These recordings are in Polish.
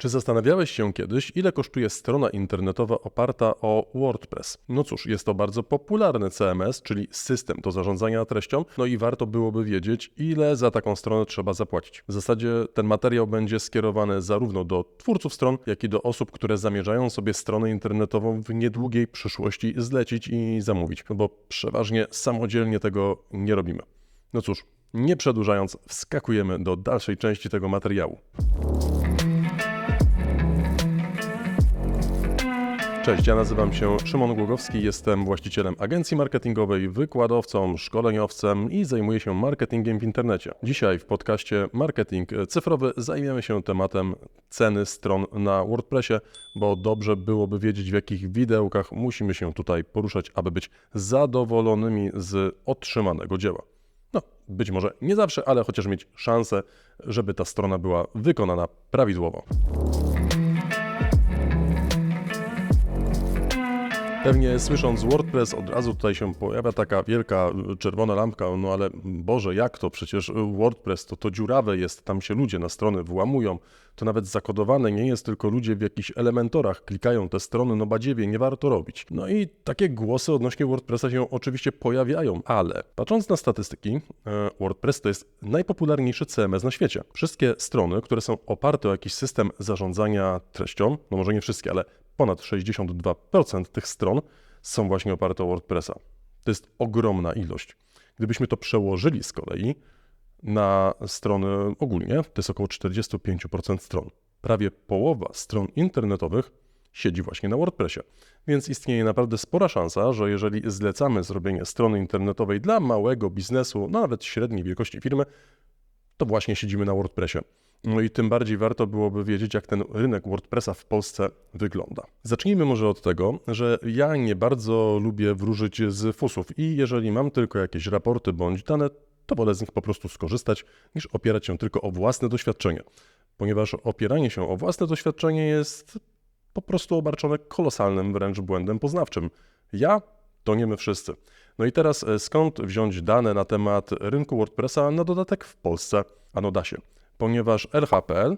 Czy zastanawiałeś się kiedyś, ile kosztuje strona internetowa oparta o WordPress? No cóż, jest to bardzo popularny CMS, czyli system do zarządzania treścią, no i warto byłoby wiedzieć, ile za taką stronę trzeba zapłacić. W zasadzie ten materiał będzie skierowany zarówno do twórców stron, jak i do osób, które zamierzają sobie stronę internetową w niedługiej przyszłości zlecić i zamówić, bo przeważnie samodzielnie tego nie robimy. No cóż, nie przedłużając, wskakujemy do dalszej części tego materiału. Cześć, ja nazywam się Szymon Głogowski, jestem właścicielem agencji marketingowej, wykładowcą, szkoleniowcem i zajmuję się marketingiem w internecie. Dzisiaj w podcaście Marketing Cyfrowy zajmiemy się tematem ceny stron na WordPressie, bo dobrze byłoby wiedzieć w jakich widełkach musimy się tutaj poruszać, aby być zadowolonymi z otrzymanego dzieła. No, być może nie zawsze, ale chociaż mieć szansę, żeby ta strona była wykonana prawidłowo. Pewnie słysząc WordPress od razu tutaj się pojawia taka wielka y, czerwona lampka, no ale Boże, jak to? Przecież WordPress to to dziurawe jest, tam się ludzie na strony włamują, to nawet zakodowane nie jest, tylko ludzie w jakichś elementorach klikają te strony, no badziewie, nie warto robić. No i takie głosy odnośnie WordPressa się oczywiście pojawiają, ale patrząc na statystyki, y, WordPress to jest najpopularniejszy CMS na świecie. Wszystkie strony, które są oparte o jakiś system zarządzania treścią, no może nie wszystkie, ale ponad 62% tych stron są właśnie oparte o WordPressa. To jest ogromna ilość. Gdybyśmy to przełożyli z kolei na strony ogólnie, to jest około 45% stron. Prawie połowa stron internetowych siedzi właśnie na WordPressie. Więc istnieje naprawdę spora szansa, że jeżeli zlecamy zrobienie strony internetowej dla małego biznesu, no nawet średniej wielkości firmy, to właśnie siedzimy na WordPressie. No i tym bardziej warto byłoby wiedzieć, jak ten rynek WordPressa w Polsce wygląda. Zacznijmy może od tego, że ja nie bardzo lubię wróżyć z fusów i jeżeli mam tylko jakieś raporty bądź dane, to wolę z nich po prostu skorzystać, niż opierać się tylko o własne doświadczenie. Ponieważ opieranie się o własne doświadczenie jest po prostu obarczone kolosalnym wręcz błędem poznawczym. Ja to nie my wszyscy. No i teraz e, skąd wziąć dane na temat rynku WordPressa na dodatek w Polsce? Ano da się ponieważ LHPL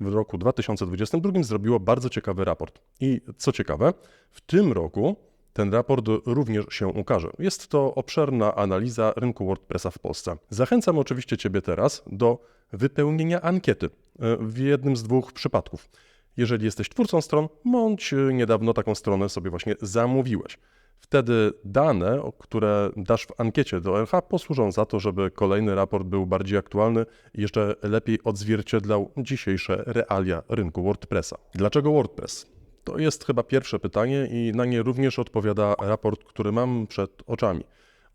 w roku 2022 zrobiło bardzo ciekawy raport. I co ciekawe, w tym roku ten raport również się ukaże. Jest to obszerna analiza rynku WordPressa w Polsce. Zachęcam oczywiście Ciebie teraz do wypełnienia ankiety e, w jednym z dwóch przypadków. Jeżeli jesteś twórcą stron, bądź niedawno taką stronę sobie właśnie zamówiłeś. Wtedy dane, które dasz w ankiecie do LH, posłużą za to, żeby kolejny raport był bardziej aktualny i jeszcze lepiej odzwierciedlał dzisiejsze realia rynku WordPressa. Dlaczego WordPress? To jest chyba pierwsze pytanie i na nie również odpowiada raport, który mam przed oczami.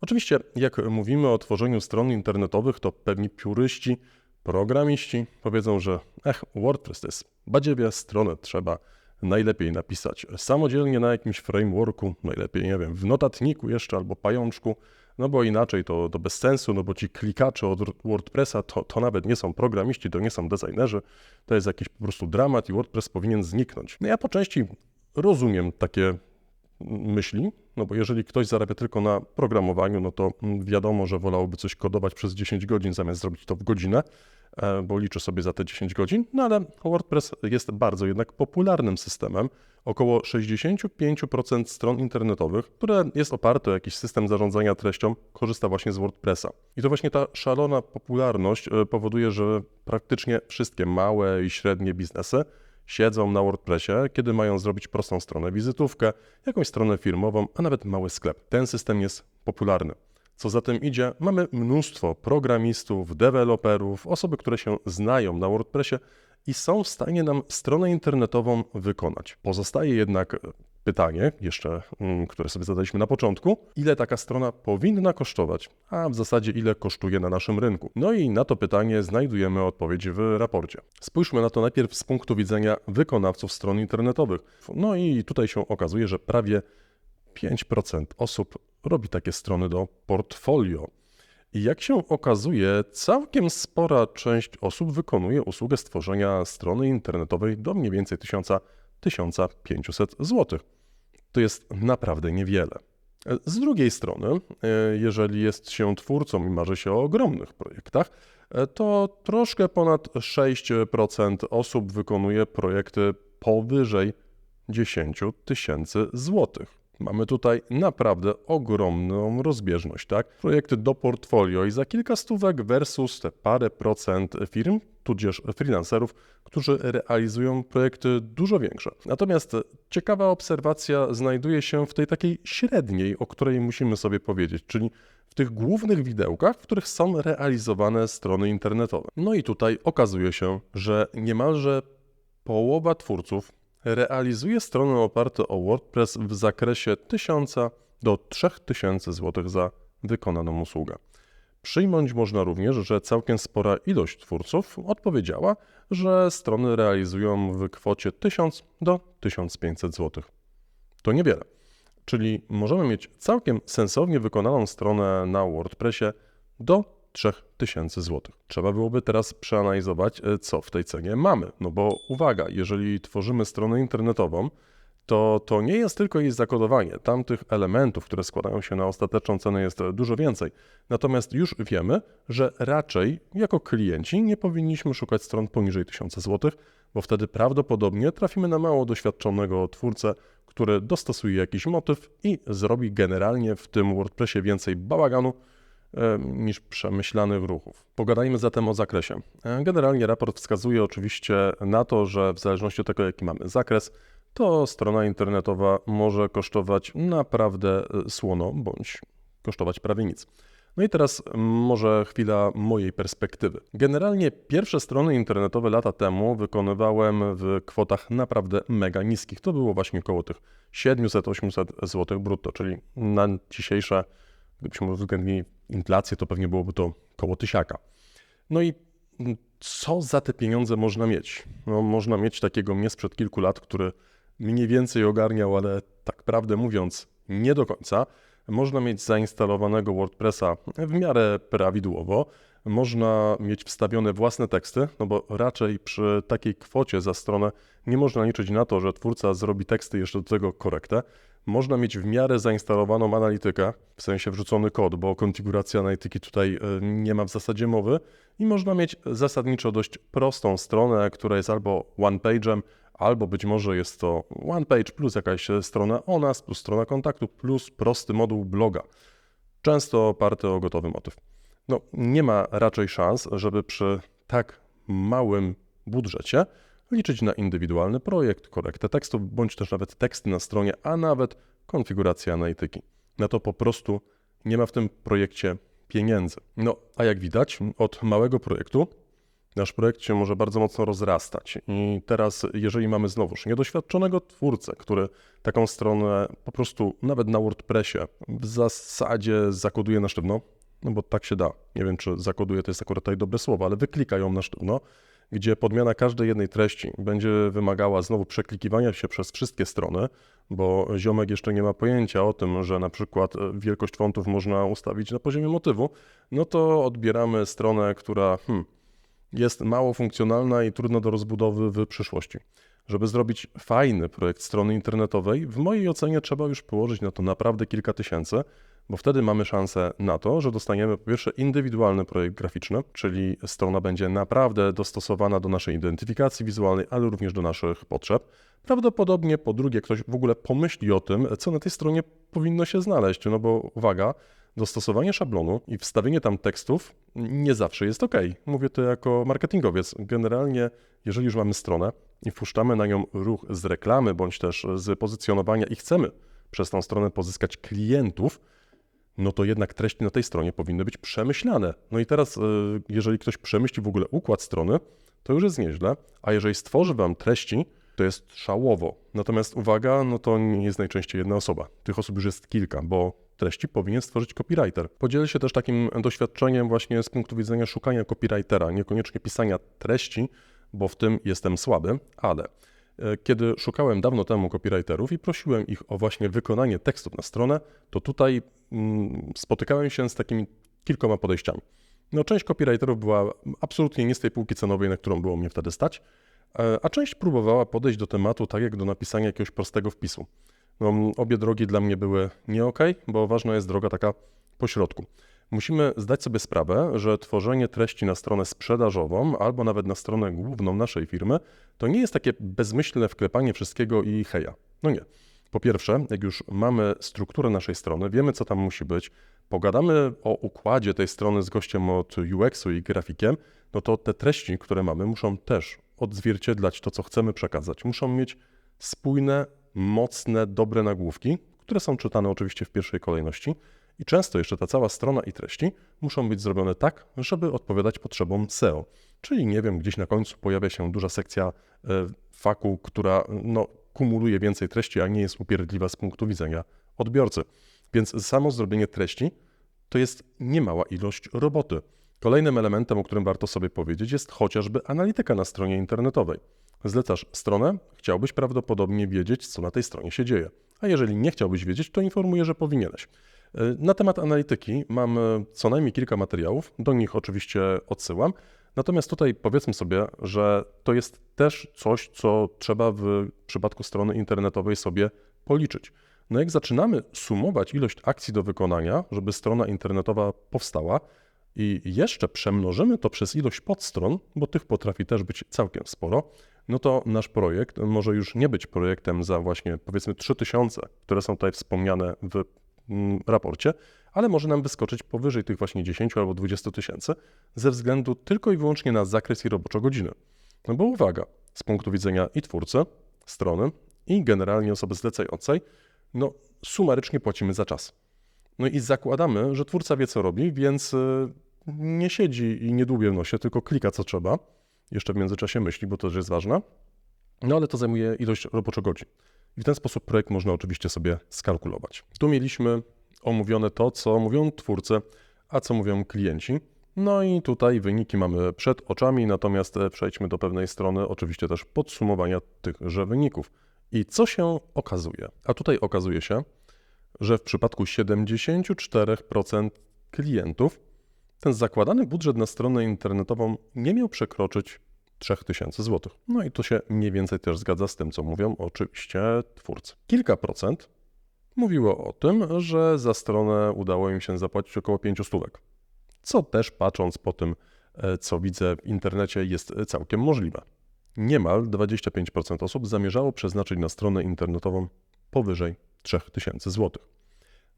Oczywiście, jak mówimy o tworzeniu stron internetowych, to pewni piuryści, programiści powiedzą, że ech, WordPress to jest badziewie, stronę trzeba najlepiej napisać samodzielnie na jakimś frameworku, najlepiej, nie wiem, w notatniku jeszcze albo pajączku, no bo inaczej to, to bez sensu, no bo ci klikacze od WordPressa to, to nawet nie są programiści, to nie są designerzy, to jest jakiś po prostu dramat i WordPress powinien zniknąć. No ja po części rozumiem takie myśli, no bo jeżeli ktoś zarabia tylko na programowaniu, no to wiadomo, że wolałby coś kodować przez 10 godzin zamiast zrobić to w godzinę, bo liczę sobie za te 10 godzin, no ale WordPress jest bardzo jednak popularnym systemem. Około 65% stron internetowych, które jest oparte o jakiś system zarządzania treścią, korzysta właśnie z WordPressa. I to właśnie ta szalona popularność e, powoduje, że praktycznie wszystkie małe i średnie biznesy siedzą na WordPressie, kiedy mają zrobić prostą stronę wizytówkę, jakąś stronę firmową, a nawet mały sklep. Ten system jest popularny. Co za tym idzie, mamy mnóstwo programistów, deweloperów, osoby, które się znają na WordPressie i są w stanie nam stronę internetową wykonać. Pozostaje jednak pytanie, jeszcze, mm, które sobie zadaliśmy na początku, ile taka strona powinna kosztować, a w zasadzie ile kosztuje na naszym rynku. No i na to pytanie znajdujemy odpowiedź w raporcie. Spójrzmy na to najpierw z punktu widzenia wykonawców stron internetowych. No i tutaj się okazuje, że prawie 5% osób robi takie strony do portfolio. I jak się okazuje, całkiem spora część osób wykonuje usługę stworzenia strony internetowej do mniej więcej 1000-1500 zł. To jest naprawdę niewiele. Z drugiej strony, e, jeżeli jest się twórcą i marzy się o ogromnych projektach, e, to troszkę ponad 6% osób wykonuje projekty powyżej 10 tysięcy złotych. Mamy tutaj naprawdę ogromną rozbieżność, tak? Projekty do portfolio i za kilka stówek versus te parę procent firm, tudzież freelancerów, którzy realizują projekty dużo większe. Natomiast ciekawa obserwacja znajduje się w tej takiej średniej, o której musimy sobie powiedzieć, czyli w tych głównych widełkach, w których są realizowane strony internetowe. No i tutaj okazuje się, że niemalże połowa twórców realizuje strony oparte o WordPress w zakresie 1000 do 3000 zł za wykonaną usługę. Przyjmować można również, że całkiem spora ilość twórców odpowiedziała, że strony realizują w kwocie 1000 do 1500 zł. To niewiele. Czyli możemy mieć całkiem sensownie wykonaną stronę na WordPressie do 3000 zł. Trzeba byłoby teraz przeanalizować, e, co w tej cenie mamy. No bo uwaga, jeżeli tworzymy stronę internetową, to to nie jest tylko jej zakodowanie. Tam tych elementów, które składają się na ostateczną cenę jest dużo więcej. Natomiast już wiemy, że raczej jako klienci nie powinniśmy szukać stron poniżej 1000 zł, bo wtedy prawdopodobnie trafimy na mało doświadczonego twórcę, który dostosuje jakiś motyw i zrobi generalnie w tym WordPressie więcej bałaganu, e, niż przemyślanych ruchów. Pogadajmy zatem o zakresie. E, Generalnie raport wskazuje oczywiście na to, że w zależności od tego, jaki mamy zakres, to strona internetowa może kosztować naprawdę e, słono, bądź kosztować prawie nic. No i teraz może chwila mojej perspektywy. Generalnie pierwsze strony internetowe lata temu wykonywałem w kwotach naprawdę mega niskich. To było właśnie około tych 700-800 zł brutto, czyli na dzisiejsze, gdybyśmy uwzględnili inflację, to pewnie byłoby to koło tysiaka. No i co za te pieniądze można mieć? No, można mieć takiego mnie sprzed kilku lat, który mniej więcej ogarniał, ale tak prawdę mówiąc, nie do końca. Można mieć zainstalowanego WordPressa w miarę prawidłowo. Można mieć wstawione własne teksty, no bo raczej przy takiej kwocie za stronę nie można liczyć na to, że twórca zrobi teksty jeszcze do tego korektę. Można mieć w miarę zainstalowaną analitykę, w sensie wrzucony kod, bo konfiguracja analityki tutaj e, nie ma w zasadzie mowy. I można mieć zasadniczo dość prostą stronę, która jest albo one-page'em, albo być może jest to one page plus jakaś strona o nas, plus strona kontaktu, plus prosty moduł bloga, często oparty o gotowy motyw. No, nie ma raczej szans, żeby przy tak małym budżecie liczyć na indywidualny projekt, korektę tekstów, bądź też nawet teksty na stronie, a nawet konfigurację analityki. Na to po prostu nie ma w tym projekcie pieniędzy. No, a jak widać, od małego projektu nasz projekt się może bardzo mocno rozrastać. I teraz, jeżeli mamy znowuż niedoświadczonego twórcę, który taką stronę po prostu nawet na WordPressie w zasadzie zakoduje na sztywno, no bo tak się da. Nie wiem, czy zakoduje to jest akurat tutaj dobre słowo, ale wyklika ją na sztywno, gdzie podmiana każdej jednej treści będzie wymagała znowu przeklikiwania się przez wszystkie strony, bo ziomek jeszcze nie ma pojęcia o tym, że na przykład wielkość fontów można ustawić na poziomie motywu, no to odbieramy stronę, która hmm, jest mało funkcjonalna i trudna do rozbudowy w przyszłości. Żeby zrobić fajny projekt strony internetowej, w mojej ocenie trzeba już położyć na to naprawdę kilka tysięcy, bo wtedy mamy szansę na to, że dostaniemy po pierwsze indywidualny projekt graficzny, czyli strona będzie naprawdę dostosowana do naszej identyfikacji wizualnej, ale również do naszych potrzeb. Prawdopodobnie po drugie ktoś w ogóle pomyśli o tym, co na tej stronie powinno się znaleźć, no bo uwaga, dostosowanie szablonu i wstawienie tam tekstów nie zawsze jest ok. Mówię to jako marketingowiec. Generalnie, jeżeli już mamy stronę i wpuszczamy na nią ruch z reklamy bądź też z pozycjonowania i chcemy przez tą stronę pozyskać klientów, no to jednak treści na tej stronie powinny być przemyślane. No i teraz, y, jeżeli ktoś przemyśli w ogóle układ strony, to już jest nieźle, a jeżeli stworzy Wam treści, to jest szałowo. Natomiast uwaga, no to nie jest najczęściej jedna osoba. Tych osób już jest kilka, bo treści powinien stworzyć copywriter. Podzielę się też takim doświadczeniem właśnie z punktu widzenia szukania copywritera, niekoniecznie pisania treści, bo w tym jestem słaby, ale e, kiedy szukałem dawno temu copywriterów i prosiłem ich o właśnie wykonanie tekstów na stronę, to tutaj spotykałem się z takimi kilkoma podejściami. No, część copywriterów była absolutnie nie z tej półki cenowej, na którą było mnie wtedy stać, e, a część próbowała podejść do tematu tak jak do napisania jakiegoś prostego wpisu. No, obie drogi dla mnie były nie ok, bo ważna jest droga taka po środku. Musimy zdać sobie sprawę, że tworzenie treści na stronę sprzedażową albo nawet na stronę główną naszej firmy to nie jest takie bezmyślne wklepanie wszystkiego i heja. No nie. Po pierwsze, jak już mamy strukturę naszej strony, wiemy co tam musi być, pogadamy o układzie tej strony z gościem od UX-u i grafikiem, no to te treści, które mamy, muszą też odzwierciedlać to, co chcemy przekazać. Muszą mieć spójne, mocne, dobre nagłówki, które są czytane oczywiście w pierwszej kolejności. I często jeszcze ta cała strona i treści muszą być zrobione tak, żeby odpowiadać potrzebom SEO. Czyli nie wiem, gdzieś na końcu pojawia się duża sekcja e, faku, która no, kumuluje więcej treści, a nie jest upierdliwa z punktu widzenia odbiorcy. Więc samo zrobienie treści to jest niemała ilość roboty. Kolejnym elementem, o którym warto sobie powiedzieć, jest chociażby analityka na stronie internetowej. Zlecasz stronę, chciałbyś prawdopodobnie wiedzieć, co na tej stronie się dzieje. A jeżeli nie chciałbyś wiedzieć, to informuję, że powinieneś. E, na temat analityki mam e, co najmniej kilka materiałów, do nich oczywiście odsyłam. Natomiast tutaj powiedzmy sobie, że to jest też coś, co trzeba w przypadku strony internetowej sobie policzyć. No jak zaczynamy sumować ilość akcji do wykonania, żeby strona internetowa powstała i jeszcze przemnożymy to przez ilość podstron, bo tych potrafi też być całkiem sporo, no to nasz projekt może już nie być projektem za właśnie powiedzmy 3000, które są tutaj wspomniane w raporcie, ale może nam wyskoczyć powyżej tych właśnie 10 albo 20 tysięcy ze względu tylko i wyłącznie na zakres i robocze godziny. No bo uwaga, z punktu widzenia i twórcy, strony, i generalnie osoby zlecającej, no sumarycznie płacimy za czas. No i zakładamy, że twórca wie co robi, więc y, nie siedzi i nie dłubie w nosie, tylko klika co trzeba. Jeszcze w międzyczasie myśli, bo to też jest ważne. No ale to zajmuje ilość roboczo godzin. I w ten sposób projekt można oczywiście sobie skalkulować. Tu mieliśmy omówione to, co mówią twórcy, a co mówią klienci. No i tutaj wyniki mamy przed oczami, natomiast e, przejdźmy do pewnej strony, oczywiście też podsumowania tychże wyników. I co się okazuje? A tutaj okazuje się, że w przypadku 74% klientów ten zakładany budżet na stronę internetową nie miał przekroczyć 3000 zł. No i to się mniej więcej też zgadza z tym, co mówią oczywiście twórcy. Kilka procent mówiło o tym, że za stronę udało im się zapłacić około 5 stówek. Co też patrząc po tym, e, co widzę w internecie, jest całkiem możliwe. Niemal 25% osób zamierzało przeznaczyć na stronę internetową powyżej 3000 zł.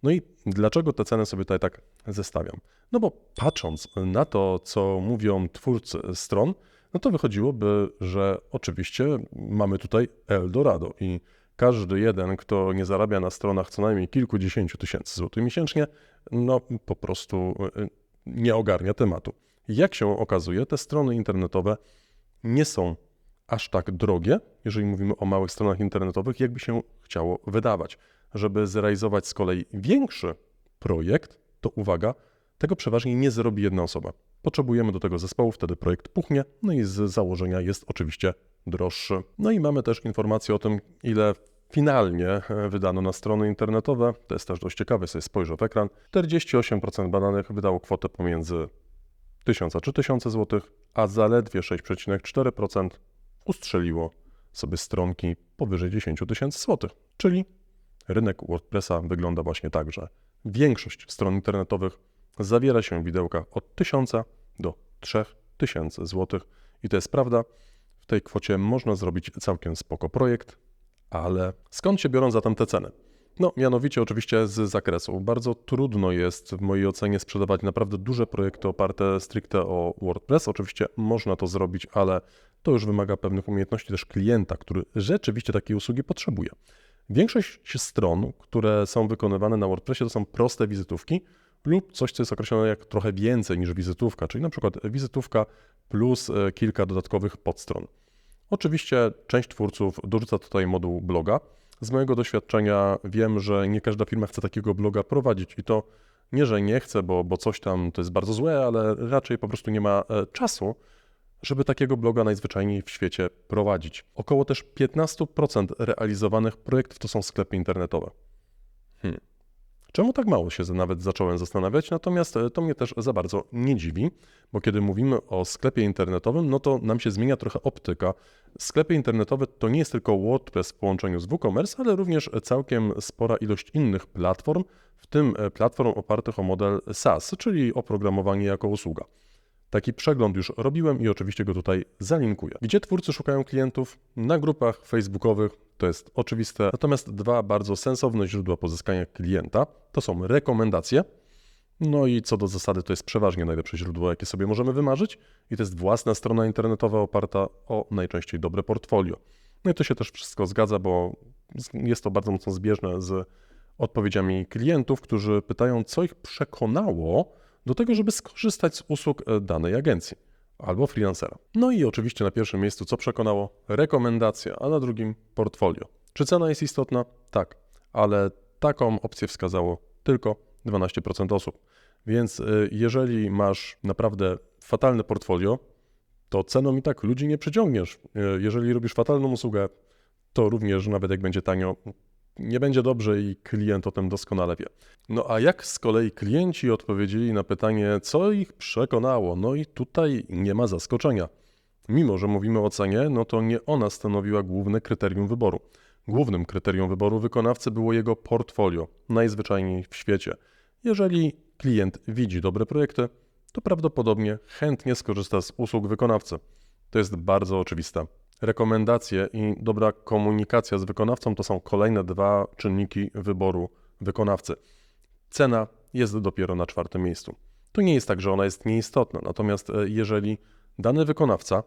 No i dlaczego te ceny sobie tutaj tak zestawiam? No bo patrząc na to, co mówią twórcy stron, no to wychodziłoby, że oczywiście mamy tutaj Eldorado i każdy jeden, kto nie zarabia na stronach co najmniej kilkudziesięciu tysięcy złotych miesięcznie, no po prostu y, nie ogarnia tematu. Jak się okazuje, te strony internetowe nie są aż tak drogie, jeżeli mówimy o małych stronach internetowych, jakby się chciało wydawać. Żeby zrealizować z kolei większy projekt, to uwaga, tego przeważnie nie zrobi jedna osoba. Potrzebujemy do tego zespołu, wtedy projekt puchnie, no i z założenia jest oczywiście droższy. No i mamy też informację o tym, ile finalnie e, wydano na strony internetowe. To jest też dość ciekawe, sobie spojrzę w ekran. 48% badanych wydało kwotę pomiędzy 1000 a 3000 zł, a zaledwie 6,4% ustrzeliło sobie stronki powyżej 10 tysięcy złotych. Czyli rynek WordPressa wygląda właśnie tak, że większość stron internetowych zawiera się widełka od 1000 do 3000 złotych i to jest prawda. W tej kwocie można zrobić całkiem spoko projekt, ale skąd się biorą zatem te ceny? No, mianowicie oczywiście z zakresu. Bardzo trudno jest w mojej ocenie sprzedawać naprawdę duże projekty oparte stricte o WordPress. Oczywiście można to zrobić, ale to już wymaga pewnych umiejętności też klienta, który rzeczywiście takiej usługi potrzebuje. Większość stron, które są wykonywane na WordPressie, to są proste wizytówki lub coś, co jest określone jak trochę więcej niż wizytówka, czyli na przykład wizytówka plus e, kilka dodatkowych podstron. Oczywiście część twórców dorzuca tutaj moduł bloga. Z mojego doświadczenia wiem, że nie każda firma chce takiego bloga prowadzić i to nie, że nie chce, bo, bo coś tam to jest bardzo złe, ale raczej po prostu nie ma e, czasu, żeby takiego bloga najzwyczajniej w świecie prowadzić. Około też 15% realizowanych projektów to są sklepy internetowe. Hmm. Czemu tak mało się nawet zacząłem zastanawiać, natomiast e, to mnie też za bardzo nie dziwi, bo kiedy mówimy o sklepie internetowym, no to nam się zmienia trochę optyka. Sklepy internetowe to nie jest tylko WordPress w połączeniu z WooCommerce, ale również całkiem spora ilość innych platform, w tym e, platform opartych o model SaaS, czyli oprogramowanie jako usługa. Taki przegląd już robiłem i oczywiście go tutaj zalinkuję. Gdzie twórcy szukają klientów? Na grupach facebookowych, to jest oczywiste. Natomiast dwa bardzo sensowne źródła pozyskania klienta to są rekomendacje. No i co do zasady, to jest przeważnie najlepsze źródło, jakie sobie możemy wymarzyć, i to jest własna strona internetowa oparta o najczęściej dobre portfolio. No i to się też wszystko zgadza, bo jest to bardzo mocno zbieżne z odpowiedziami klientów, którzy pytają, co ich przekonało do tego, żeby skorzystać z usług e, danej agencji albo freelancera. No i oczywiście na pierwszym miejscu, co przekonało? Rekomendacja, a na drugim portfolio. Czy cena jest istotna? Tak, ale taką opcję wskazało tylko 12% osób. Więc y, jeżeli masz naprawdę fatalne portfolio, to ceną i tak ludzi nie przyciągniesz. Y, Jeżeli robisz fatalną usługę, to również nawet jak będzie tanio, nie będzie dobrze i klient o tym doskonale wie. No a jak z kolei klienci odpowiedzieli na pytanie, co ich przekonało? No i tutaj nie ma zaskoczenia. Mimo, że mówimy o cenie, no to nie ona stanowiła główne kryterium wyboru. Głównym kryterium wyboru wykonawcy było jego portfolio, najzwyczajniej w świecie. Jeżeli klient widzi dobre projekty, to prawdopodobnie chętnie skorzysta z usług wykonawcy. To jest bardzo oczywiste. Rekomendacje i dobra komunikacja z wykonawcą to są kolejne dwa czynniki wyboru wykonawcy. Cena jest dopiero na czwartym miejscu. To nie jest tak, że ona jest nieistotna, natomiast e, jeżeli dany wykonawca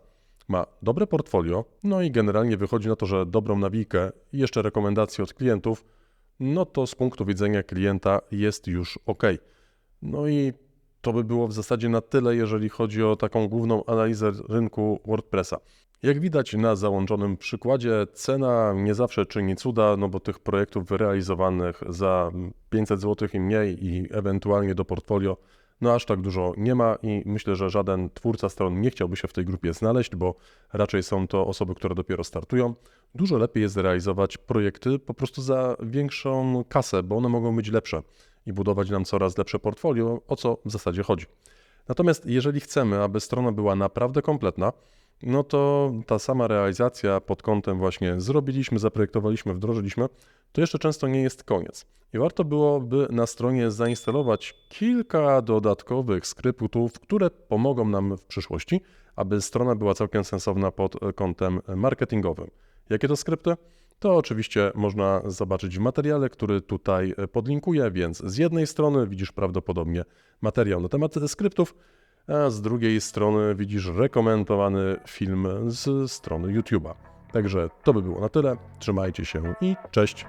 ma dobre portfolio, no i generalnie wychodzi na to, że dobrą nawijkę i jeszcze rekomendacje od klientów, no to z punktu widzenia klienta jest już ok. No i to by było w zasadzie na tyle, jeżeli chodzi o taką główną analizę rynku WordPressa. Jak widać na załączonym przykładzie, cena nie zawsze czyni cuda, no bo tych projektów realizowanych za 500 zł i mniej i ewentualnie do portfolio, no aż tak dużo nie ma i myślę, że żaden twórca stron nie chciałby się w tej grupie znaleźć, bo raczej są to osoby, które dopiero startują. Dużo lepiej jest realizować projekty po prostu za większą kasę, bo one mogą być lepsze i budować nam coraz lepsze portfolio, o co w zasadzie chodzi. Natomiast jeżeli chcemy, aby strona była naprawdę kompletna, no to ta sama realizacja pod kątem właśnie zrobiliśmy, zaprojektowaliśmy, wdrożyliśmy, to jeszcze często nie jest koniec. I warto byłoby na stronie zainstalować kilka dodatkowych skryptów, które pomogą nam w przyszłości, aby strona była całkiem sensowna pod kątem marketingowym. Jakie to skrypty? To oczywiście można zobaczyć w materiale, który tutaj podlinkuję, więc z jednej strony widzisz prawdopodobnie materiał na temat skryptów, a z drugiej strony widzisz rekomendowany film z strony YouTube'a. Także to by było na tyle. Trzymajcie się i cześć.